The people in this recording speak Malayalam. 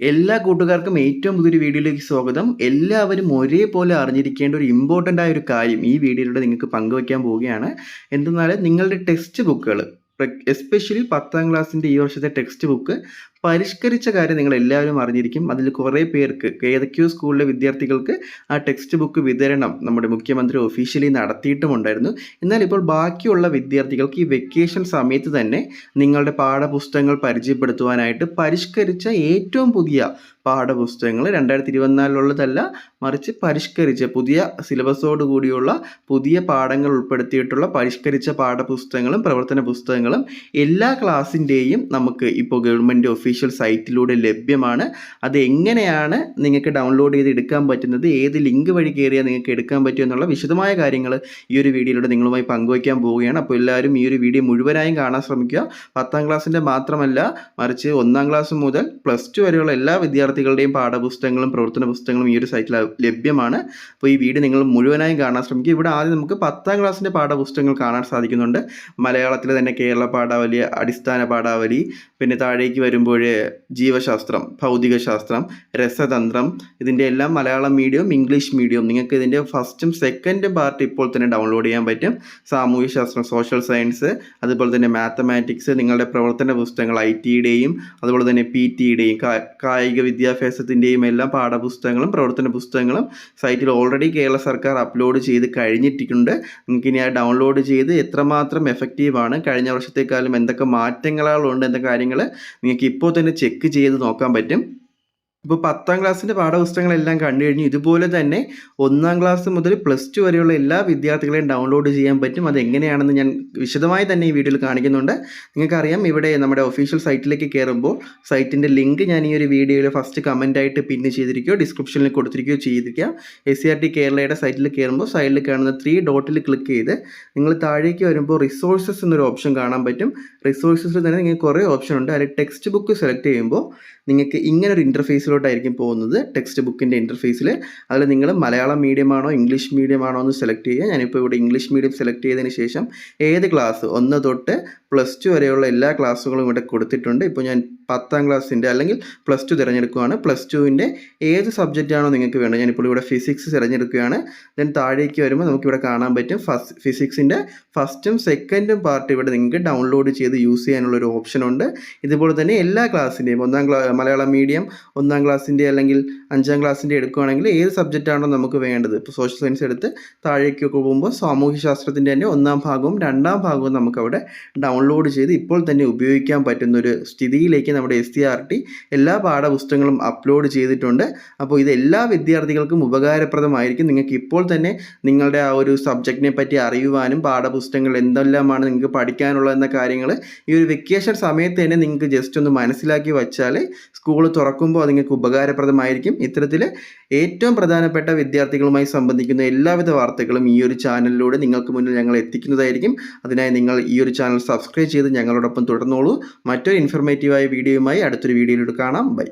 എല്ലാ കൂട്ടുകാർക്കും ഏറ്റവും പുതിയൊരു വീഡിയോയിലേക്ക് സ്വാഗതം. എല്ലാവരും ഒരേപോലെ അറിഞ്ഞിരിക്കേണ്ട ഒരു ഇമ്പോർട്ടന്റ് ആയ ഒരു കാര്യം ഈ വീഡിയോയിലൂടെ നിങ്ങൾക്ക് പങ്കുവയ്ക്കാൻ പോവുകയാണ്. എന്തെന്നാൽ നിങ്ങളുടെ ടെക്സ്റ്റ് ബുക്കുകൾ എസ്പെഷ്യലി പത്താം ക്ലാസ്സിന്റെ ഈ വർഷത്തെ ടെക്സ്റ്റ് ബുക്ക് പരിഷ്കരിച്ച കാര്യം നിങ്ങൾ എല്ലാവരും അറിഞ്ഞിരിക്കും. അതിൽ കുറേ പേർക്ക് ഏതൊക്കെയോ സ്കൂളിലെ വിദ്യാർത്ഥികൾക്ക് ആ ടെക്സ്റ്റ് ബുക്ക് വിതരണം നമ്മുടെ മുഖ്യമന്ത്രി ഒഫീഷ്യലി നടത്തിയിട്ടുമുണ്ടായിരുന്നു. എന്നാൽ ഇപ്പോൾ ബാക്കിയുള്ള വിദ്യാർത്ഥികൾക്ക് ഈ വെക്കേഷൻ സമയത്ത് തന്നെ നിങ്ങളുടെ പാഠപുസ്തകങ്ങൾ പരിചയപ്പെടുത്തുവാനായിട്ട് പരിഷ്കരിച്ച ഏറ്റവും പുതിയ പാഠപുസ്തകങ്ങൾ രണ്ടായിരത്തി ഇരുപത്തിനാലിലുള്ളതല്ല മറിച്ച് പരിഷ്കരിച്ച പുതിയ സിലബസോട് കൂടിയുള്ള പുതിയ പാഠങ്ങൾ ഉൾപ്പെടുത്തിയിട്ടുള്ള പരിഷ്കരിച്ച പാഠപുസ്തകങ്ങളും പ്രവർത്തന പുസ്തകങ്ങളും എല്ലാ ക്ലാസ്സിന്റെയും നമുക്ക് ഇപ്പോൾ ഗവൺമെന്റ് ഒഫീഷ്യൽ സൈറ്റിലൂടെ ലഭ്യമാണ്. അത് എങ്ങനെയാണ് നിങ്ങൾക്ക് ഡൗൺലോഡ് ചെയ്ത് എടുക്കാൻ പറ്റുന്നത്? ഏത് ലിങ്ക് വഴി കയറിയാൽ നിങ്ങൾക്ക് എടുക്കാൻ പറ്റും എന്നുള്ള വിശദമായ കാര്യങ്ങൾ ഈ ഒരു വീഡിയോയിലൂടെ നിങ്ങളുമായി പങ്കുവയ്ക്കാൻ പോവുകയാണ്. അപ്പോൾ എല്ലാവരും ഈ ഒരു വീഡിയോ മുഴുവനായും കാണാൻ ശ്രമിക്കുക. പത്താം ക്ലാസ്സിന്റെ മാത്രമല്ല മറിച്ച് ഒന്നാം ക്ലാസ് മുതൽ പ്ലസ് ടു വരെയുള്ള എല്ലാ വിദ്യാർത്ഥികളുടെയും പാഠപുസ്തകങ്ങളും പ്രവർത്തന പുസ്തകങ്ങളും ഈ ഒരു സൈറ്റിൽ ലഭ്യമാണ്. അപ്പോൾ ഈ വീഡിയോ നിങ്ങൾ മുഴുവനായും കാണാൻ ശ്രമിക്കുക. ഇവിടെ ആദ്യം നമുക്ക് പത്താം ക്ലാസ്സിന്റെ പാഠപുസ്തകങ്ങൾ കാണാൻ സാധിക്കുന്നുണ്ട്. മലയാളത്തിലെ തന്നെ കേരള പാഠാവലി അടിസ്ഥാന പാഠാവലി പിന്നെ താഴേക്ക് വരുമ്പോൾ ജീവശാസ്ത്രം ഭൗതികശാസ്ത്രം രസതന്ത്രം ഇതിന്റെ എല്ലാം മലയാളം മീഡിയം ഇംഗ്ലീഷ് മീഡിയം നിങ്ങൾക്ക് ഇതിന്റെ ഫസ്റ്റും സെക്കൻഡും പാർട്ട് ഇപ്പോൾ തന്നെ ഡൗൺലോഡ് ചെയ്യാൻ പറ്റും. സാമൂഹ്യശാസ്ത്രം സോഷ്യൽ സയൻസ് അതുപോലെ തന്നെ മാത്തമാറ്റിക്സ് നിങ്ങളുടെ പ്രവർത്തന പുസ്തകങ്ങൾ ഐ ടിയുടെയും അതുപോലെ തന്നെ പി ടിയുടെയും കായിക വിദ്യാഭ്യാസത്തിന്റെയും എല്ലാം പാഠപുസ്തകങ്ങളും പ്രവർത്തന പുസ്തകങ്ങളും സൈറ്റിൽ ഓൾറെഡി കേരള സർക്കാർ അപ്ലോഡ് ചെയ്ത് കഴിഞ്ഞിട്ടുണ്ട് നിങ്ങൾക്ക് ഇനി ആ ഡൗൺലോഡ് ചെയ്ത് എത്രമാത്രം എഫക്റ്റീവാണ് കഴിഞ്ഞ വർഷത്തേക്കാളും എന്തൊക്കെ മാറ്റങ്ങളുണ്ട് എന്ന കാര്യങ്ങൾ നിങ്ങൾക്ക് ഇപ്പോൾ തന്നെ ചെക്ക് ചെയ്ത് നോക്കാൻ പറ്റും. ഇപ്പോൾ പത്താം ക്ലാസ്സിന്റെ പാഠപുസ്തകങ്ങളെല്ലാം കണ്ടു കഴിഞ്ഞു ഇതുപോലെ തന്നെ ഒന്നാം ക്ലാസ് മുതൽ പ്ലസ് ടു വരെയുള്ള എല്ലാ വിദ്യാർത്ഥികളെയും ഡൗൺലോഡ് ചെയ്യാൻ പറ്റും. അതെങ്ങനെയാണെന്ന് ഞാൻ വിശദമായി തന്നെ ഈ വീഡിയോയിൽ കാണിക്കുന്നുണ്ട്. നിങ്ങൾക്കറിയാം ഇവിടെ നമ്മുടെ ഒഫീഷ്യൽ സൈറ്റിലേക്ക് കയറുമ്പോൾ സൈറ്റിന്റെ ലിങ്ക് ഞാൻ ഈ ഒരു വീഡിയോയിൽ ഫസ്റ്റ് കമന്റായിട്ട് പിന്ന് ചെയ്തിരിക്കുകയോ ഡിസ്ക്രിപ്ഷനിൽ കൊടുത്തിരിക്കുകയോ ചെയ്തിരിക്കുക. എസ് സി ആർ ടി കേരളയുടെ സൈറ്റിൽ കയറുമ്പോൾ സൈഡിൽ കാണുന്ന ത്രീ ഡോട്ടിൽ ക്ലിക്ക് ചെയ്ത് നിങ്ങൾ താഴേക്ക് വരുമ്പോൾ റിസോഴ്സസ് എന്നൊരു ഓപ്ഷൻ കാണാൻ പറ്റും. റിസോഴ്സസിൽ തന്നെ നിങ്ങൾക്ക് കുറേ ഓപ്ഷൻ ഉണ്ട്. അതിൽ ടെക്സ്റ്റ് ബുക്ക് സെലക്ട് ചെയ്യുമ്പോൾ നിങ്ങൾക്ക് ഇങ്ങനെ ഒരു ഇന്റർഫേസിലോട്ടായിരിക്കും പോകുന്നത് ടെക്സ്റ്റ് ബുക്കിന്റെ ഇന്റർഫേസിൽ അതിൽ നിങ്ങൾ മലയാളം മീഡിയം ആണോ ഇംഗ്ലീഷ് മീഡിയം ആണോ എന്ന് സെലക്ട് ചെയ്യുക. ഞാനിപ്പോൾ ഇവിടെ ഇംഗ്ലീഷ് മീഡിയം സെലക്ട് ചെയ്തതിന് ശേഷം ഏത് ക്ലാസ് ഒന്ന് തൊട്ട് പ്ലസ് ടു വരെയുള്ള എല്ലാ ക്ലാസ്സുകളും ഇവിടെ കൊടുത്തിട്ടുണ്ട്. ഇപ്പോൾ ഞാൻ പത്താം ക്ലാസ്സിന്റെ അല്ലെങ്കിൽ പ്ലസ് ടു തിരഞ്ഞെടുക്കുകയാണ്. പ്ലസ് ടുവിന്റെ ഏത് സബ്ജക്റ്റാണോ നിങ്ങൾക്ക് വേണ്ടത്? ഞാനിപ്പോൾ ഇവിടെ ഫിസിക്സ് തിരഞ്ഞെടുക്കുകയാണ്. ദെൻ താഴേക്ക് വരുമ്പോൾ നമുക്കിവിടെ കാണാൻ പറ്റും ഫസ്റ്റ് ഫിസിക്സിന്റെ ഫസ്റ്റും സെക്കൻഡും പാർട്ട് ഇവിടെ നിങ്ങൾക്ക് ഡൗൺലോഡ് ചെയ്ത് യൂസ് ചെയ്യാനുള്ള ഒരു ഓപ്ഷൻ ഉണ്ട്. ഇതുപോലെ തന്നെ എല്ലാ ക്ലാസ്സിന്റെയും ഒന്നാം ക്ലാ മലയാളം മീഡിയം ഒന്നാം ക്ലാസ്സിന്റെ അല്ലെങ്കിൽ അഞ്ചാം ക്ലാസ്സിന്റെ എടുക്കുകയാണെങ്കിൽ ഏത് സബ്ജക്റ്റാണോ നമുക്ക് വേണ്ടത്? ഇപ്പോൾ സോഷ്യൽ സയൻസ് എടുത്ത് താഴേക്കൊക്കെ പോകുമ്പോൾ സാമൂഹ്യശാസ്ത്രത്തിന്റെ തന്നെ ഒന്നാം ഭാഗവും രണ്ടാം ഭാഗവും നമുക്കവിടെ ഡൗൺലോഡ് ചെയ്ത് ഇപ്പോൾ തന്നെ ഉപയോഗിക്കാൻ പറ്റുന്ന ഒരു സ്ഥിതിയിലേക്ക് നമ്മുടെ എസ് സി ആർ ടി എല്ലാ പാഠപുസ്തകങ്ങളും അപ്ലോഡ് ചെയ്തിട്ടുണ്ട്. അപ്പോൾ ഇത് എല്ലാ വിദ്യാർത്ഥികൾക്കും ഉപകാരപ്രദമായിരിക്കും. നിങ്ങൾക്ക് ഇപ്പോൾ തന്നെ നിങ്ങളുടെ ആ ഒരു സബ്ജക്റ്റിനെ പറ്റി അറിയുവാനും പാഠപുസ്തകങ്ങൾ എന്തെല്ലാമാണ് നിങ്ങൾക്ക് പഠിക്കാനുള്ളത് എന്ന കാര്യങ്ങൾ ഈ ഒരു വെക്കേഷൻ സമയത്ത് തന്നെ നിങ്ങൾക്ക് ജസ്റ്റ് ഒന്ന് മനസ്സിലാക്കി വച്ചാൽ സ്കൂൾ തുറക്കുമ്പോൾ അത് നിങ്ങൾക്ക് ഉപകാരപ്രദമായിരിക്കും. ഇത്തരത്തിൽ ഏറ്റവും പ്രധാനപ്പെട്ട വിദ്യാർത്ഥികളുമായി സംബന്ധിക്കുന്ന എല്ലാവിധ വാർത്തകളും ഈ ഒരു ചാനലിലൂടെ നിങ്ങൾക്ക് മുന്നിൽ ഞങ്ങൾ എത്തിക്കുന്നതായിരിക്കും. അതിനായി നിങ്ങൾ ഈ ഒരു ചാനൽ സബ്സ്ക്രൈബ് ചെയ്ത് ഞങ്ങളോടൊപ്പം തുടർന്നോളൂ. മറ്റൊരു ഇൻഫർമേറ്റീവായ വീഡിയോയുമായി അടുത്തൊരു വീഡിയോയിലൂടെ കാണാം. ബൈ.